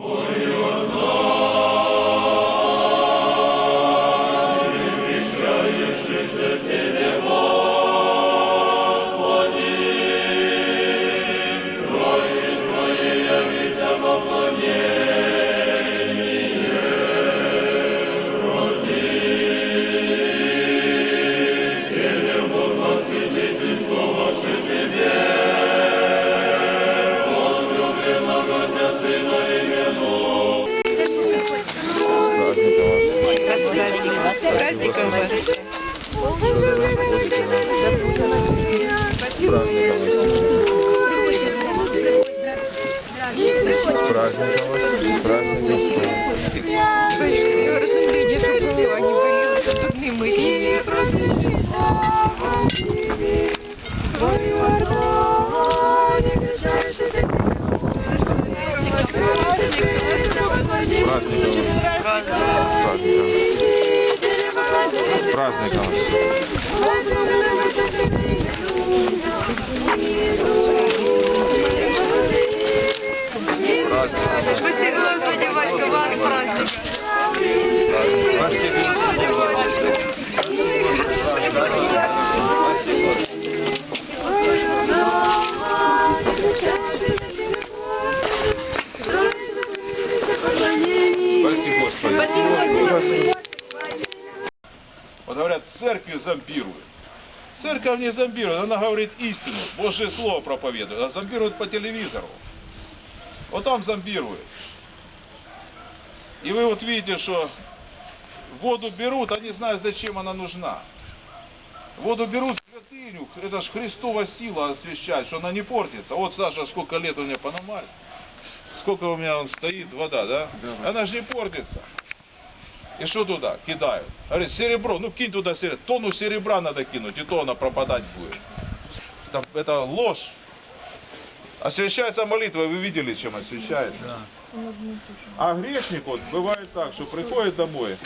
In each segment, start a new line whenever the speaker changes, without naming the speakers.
For you
are God. Церкви зомбируют. Церковь не зомбирует, она говорит истину, Божье Слово проповедует, а зомбирует по телевизору. Вот там зомбируют. И вы вот видите, что воду берут, они знают, зачем она нужна. Воду берут святыню, это же Христова сила освещает, что она не портится. Вот Саша, сколько лет у меня Панамарь, сколько у меня он стоит, вода, да? Она же не портится. И что туда кидают? Говорит, серебро, ну кинь туда серебро. Тонну серебра надо кинуть, и то она пропадать будет. Это, это ложь. Освящается молитва, вы видели, чем освящается? А грешник вот бывает так, что приходит домой,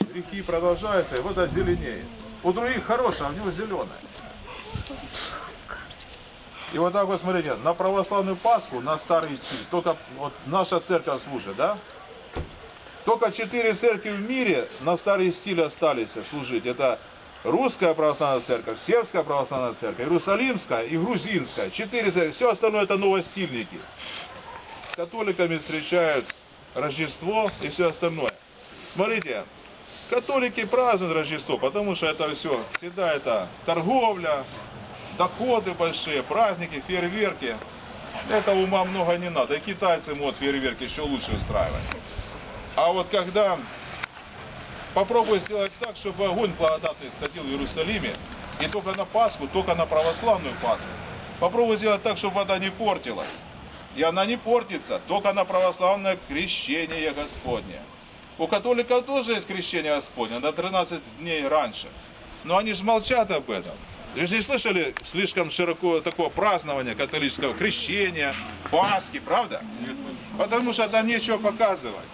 грехи продолжаются, и вот это зеленеет. У других хорошее, а у него зеленое. И вот так вот смотрите, на православную Пасху, на старый стиль, только вот наша церковь служит, да? Только четыре церкви в мире на старый стиль остались служить. Это русская православная церковь, сербская православная церковь, иерусалимская и грузинская. Четыре церкви. Все остальное это новостильники. С католиками встречают Рождество и все остальное. Смотрите, католики празднуют Рождество, потому что это все, всегда это торговля, доходы большие, праздники, фейерверки. Это ума много не надо. И китайцы могут фейерверки еще лучше устраивать. А вот когда попробуй сделать так, чтобы огонь благодатный сходил в Иерусалиме, и только на Пасху, только на православную Пасху. Попробуй сделать так, чтобы вода не портилась. И она не портится, только на православное крещение Господне. У католиков тоже есть крещение Господне, на 13 дней раньше. Но они же молчат об этом. Вы же не слышали слишком широко такого празднования католического крещения, Пасхи, правда? Потому что там нечего показывать.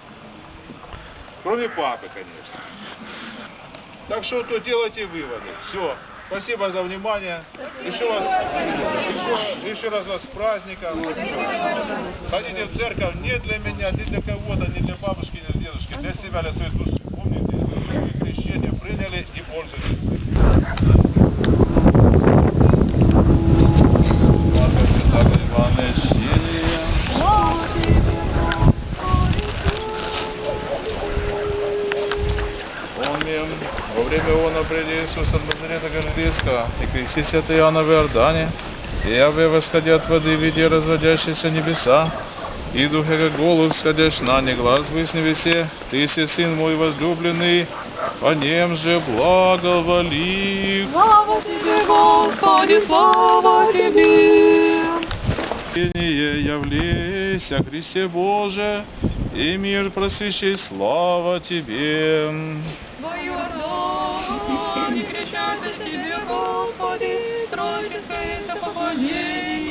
Кроме папы, конечно. Так что то делайте выводы. Все. Спасибо за внимание. Еще раз, еще, еще раз вас с праздником. Ходите в церковь не для меня, не для кого-то, не для бабушки, не для дедушки, для себя, для своей души. Помните, крещение приняли и пользуйтесь. Помним, во время Иоанна прежде Иисуса от Назарета Галилейского и крестись от Иоанна в Иордане, и я восходя от воды, видя разводящиеся небеса, и духа как голубь, сходящий на не глаз бы с небесе, ты си сын мой возлюбленный, о нем же благоволи.
Слава тебе, Господи, слава тебе!
О Христе Боже, и мир просвещай, слава Тебе.
Твою Иордан, не кричайте тебе, Господи, тройте свои поклонение.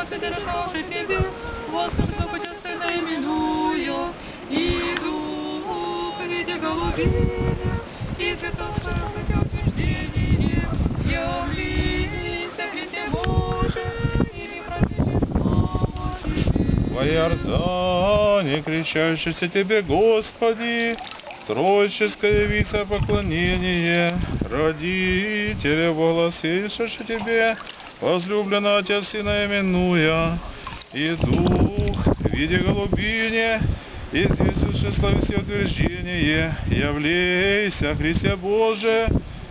Бога, ты дорожавший тебе, воскрес пути Сына именуя, и Дух, видя голубиня, и цветов своих утверждение, явлись,
Во Иордане, кричащийся Тебе, Господи, Троическое явится поклонение, родители волосейшие Тебе, возлюбленно Отец Сына именуя, и Дух в виде голубине, известивший славе все утверждение, явлейся, Христе Боже,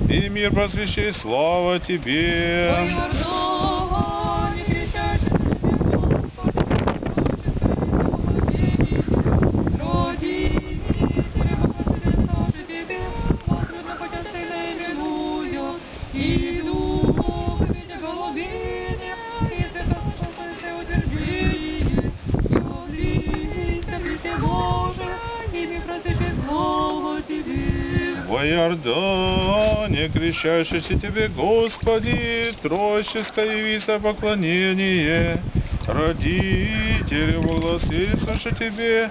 и мир просвещай, слава Тебе. Во Иордане, крещающийся Тебе, Господи, Троическое явится поклонение, родители возгласивши Тебе,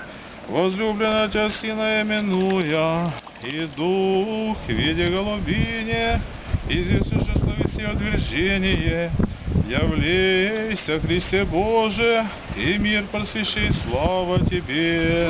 возлюбленный Отец Сына именуя, и Дух в виде голубине, известивши славе все утверждение, явлейся, Христе Боже, и мир просвещай, слава Тебе.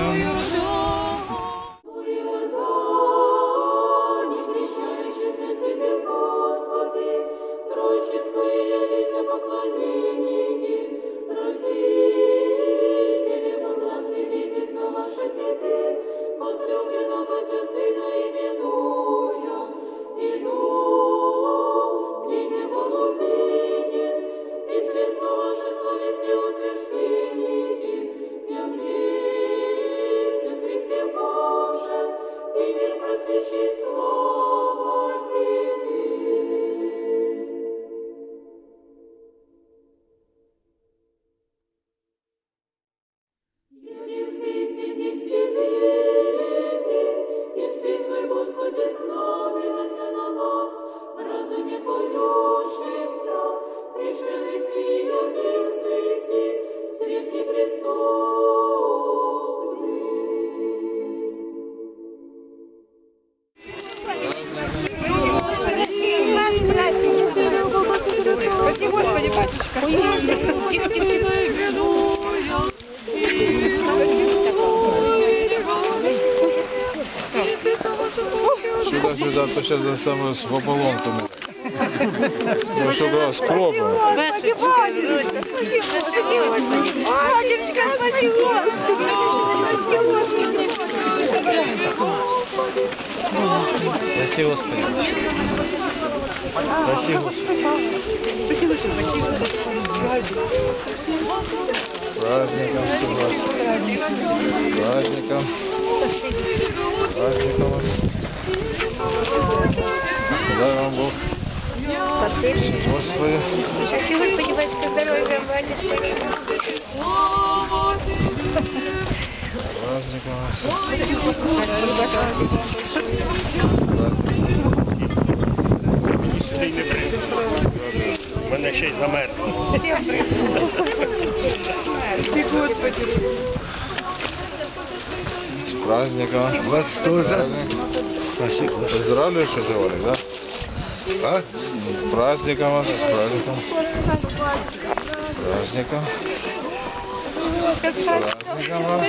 Мир просвещит
сейчас за самую с пополонками. Ну, что глаз пробуем.
Спаси Господи. Спаси Господи.
Праздником всех вас. Праздником. Праздником вас. Дай вам Бог всего свое.
Спаси Господи, батюшка, здоровья, батюшка.
Праздником вас.
Сюди не прийде. Мене ще й замерзло.
С праздником. Вас тоже. Поздравляю, что говорили, да? А? С праздником вас, с праздником. Праздником. С праздником вас.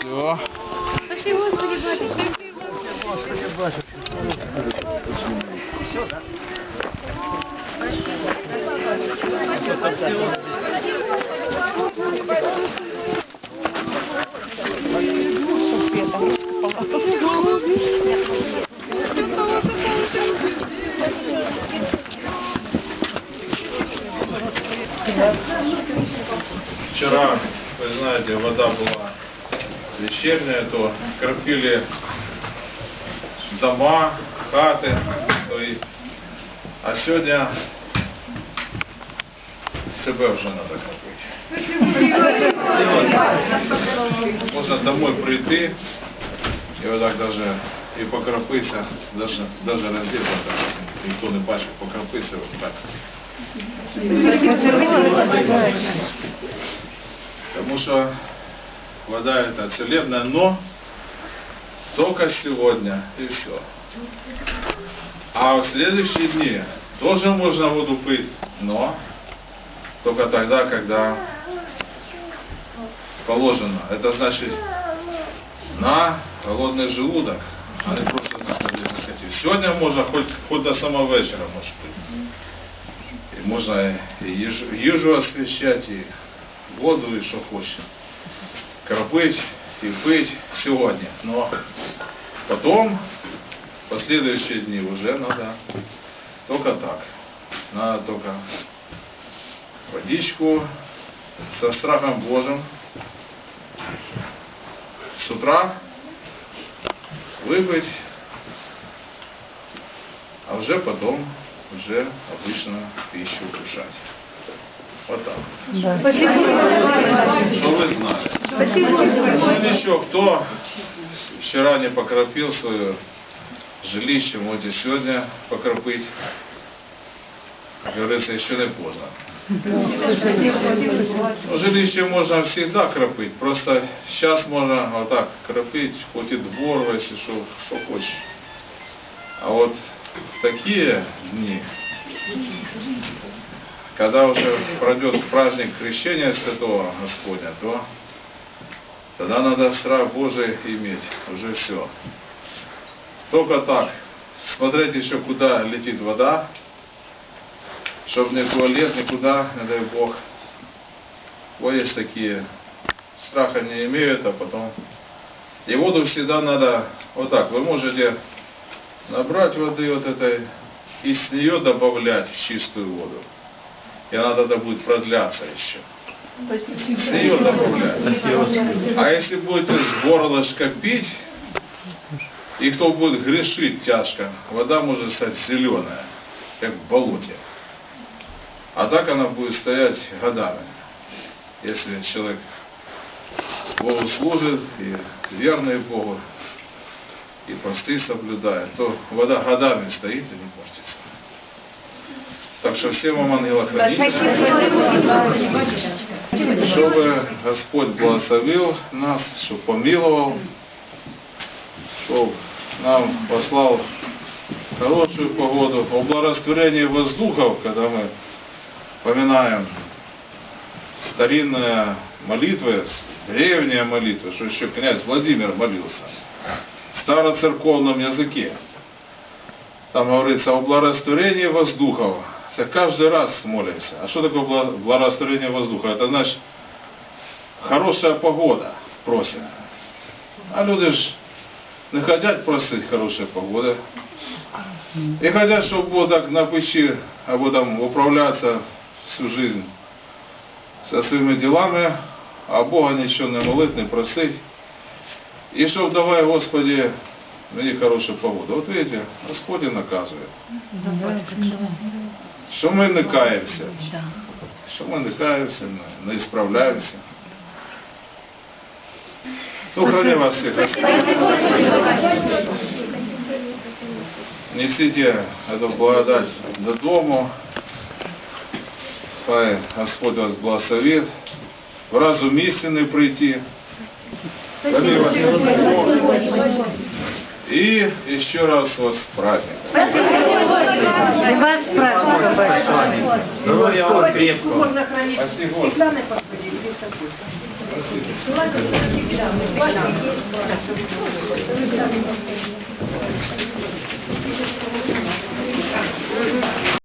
Все.
Спаси Господи, батюшка.
Вчера, вы знаете, вода была вечерняя, то кропили дома, хаты свои. А сьогодні себе вже треба кропити. Можна домой прийти і отак даже і покропитися, даже, даже роздіти, так, ніхто не бачив, покропитися отак. Потому что вода это целебная, но только сегодня и все. А в следующие дни тоже можно воду пить, но только тогда, когда положено. Это значит на голодный желудок, а не просто как я захотел. Сегодня можно хоть, хоть до самого вечера, может быть. И можно и ежу, ежу освещать, и воду, и что хочешь. Кропыть и пыть сегодня. Но потом, последующие дни уже надо только так. Надо только водичку со страхом Божьим с утра выпить, а уже потом уже обычную пищу кушать. Вот так. Что вы знали? Ну ничего, кто вчера не покропил свое жилище, можете сегодня покропить. Как говорится, еще не поздно. Ну, жилище можно всегда кропить, просто сейчас можно вот так кропить, хоть и двор, если что, что хочешь. А вот в такие дни, когда уже пройдет праздник крещения Святого Господня, то тогда надо страх Божий иметь, уже все. Только так, смотреть еще, куда летит вода, чтобы не туалет, никуда, не дай Бог. Вот есть такие, страха не имеют, а потом... И воду всегда надо, вот так, вы можете набрать воды вот этой и с нее добавлять чистую воду. И она тогда будет продляться еще. С нее добавлять. А если будете с горлышка пить, и кто будет грешить тяжко, вода может стать зеленая, как в болоте. А так она будет стоять годами. Если человек Богу служит и верный Богу, и посты соблюдает, то вода годами стоит и не портится. Так что всем вам ангела чтобы Господь благословил нас, чтобы помиловал, чтобы нам послал хорошую погоду, о благорастворении воздухов, когда мы поминаем старинная молитва, древняя молитва, что еще князь Владимир молился, в староцерковном языке. Там говорится о благорастворении воздухов. Это каждый раз молится. А что такое бла- благорастворение воздуха? Это значит хорошая погода просят. А люди ж не хотят просить хорошей погоди. И хотят, чтобы вот так на печи, або там управляться всю жизнь со своими делами, а Бога нічого не молить, не просить. І щоб давай, Господи, мені хорошу погоду. От видите, Господь і наказує. Що ми не каємося. Що ми не каємося, не, не справляємося. Ну, храни вас всіх. Несите эту благодать додому. Хай Господь вас благословит. В разум истины прийти. Храни вас Бог. и еще раз вас с праздником.
Вас спрашивают.
Здоровья вам крепкого.
Спасибо. Господи. Спасибо.